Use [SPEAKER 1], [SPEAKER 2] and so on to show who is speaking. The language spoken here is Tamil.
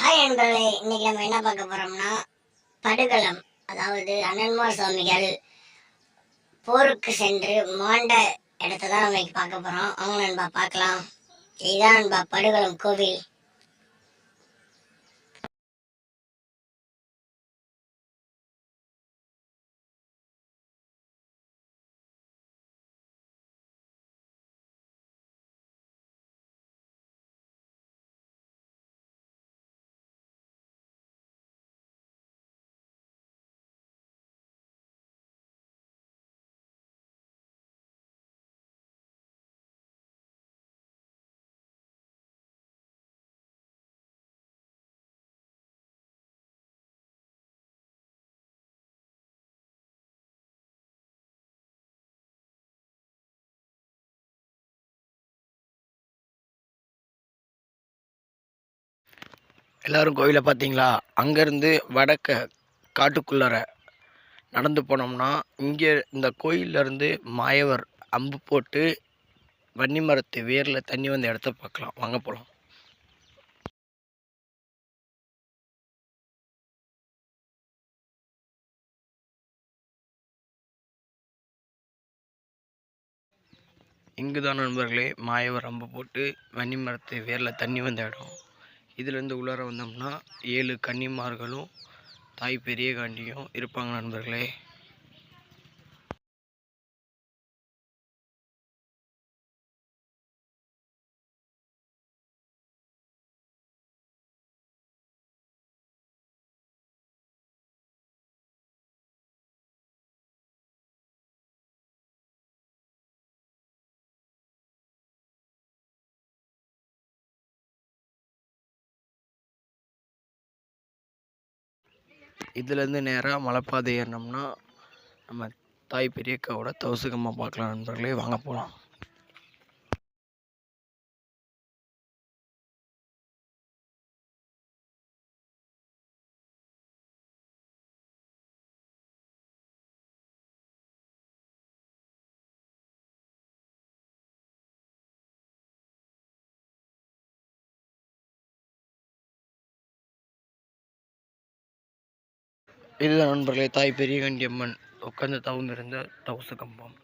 [SPEAKER 1] ஹாய் நண்பர்களே இன்னைக்கு நம்ம என்ன பார்க்க போறோம்னா படுகளம். அதாவது அண்ணன்மார் சுவாமிகள் போருக்கு சென்று மாண்ட இடத்தை தான் நம்ம பார்க்க போறோம். அவங்க நண்பா பார்க்கலாம். இதுதான் நண்பா படுகளம் கோவில்.
[SPEAKER 2] எல்லாரும் கோவிலை பார்த்தீங்களா அங்கேருந்து வடக்க காட்டுக்குள்ளார நடந்து போனோம்னா இங்கே இந்த கோயில்ல இருந்து மாயவர் அம்பு போட்டு வன்னி மரத்து வேரில் தண்ணி வந்த இடத்த பார்க்கலாம் வாங்க போகலாம் இங்குதான் நண்பர்களே மாயவர் அம்பு போட்டு வன்னி மரத்து வேரில் தண்ணி வந்த இடம். இதுலேருந்து உள்ளார வந்தோம்னா ஏழு கன்னிமார்களும் தாய் பெரிய காண்டியும் இருப்பாங்க நண்பர்களே. இதுலேருந்து நேராக மலைப்பாதை ஏறினோம்னா நம்ம தாய் பெரியக்காவோட தவசுகம்மா பார்க்கலாம் நண்பர்களே. வாங்க போகலாம் இதுதான் நண்பர்களே தாய் பெரிய கண்டியம்மன் உட்காந்து தவம் இருந்த தவசு கம்பம்.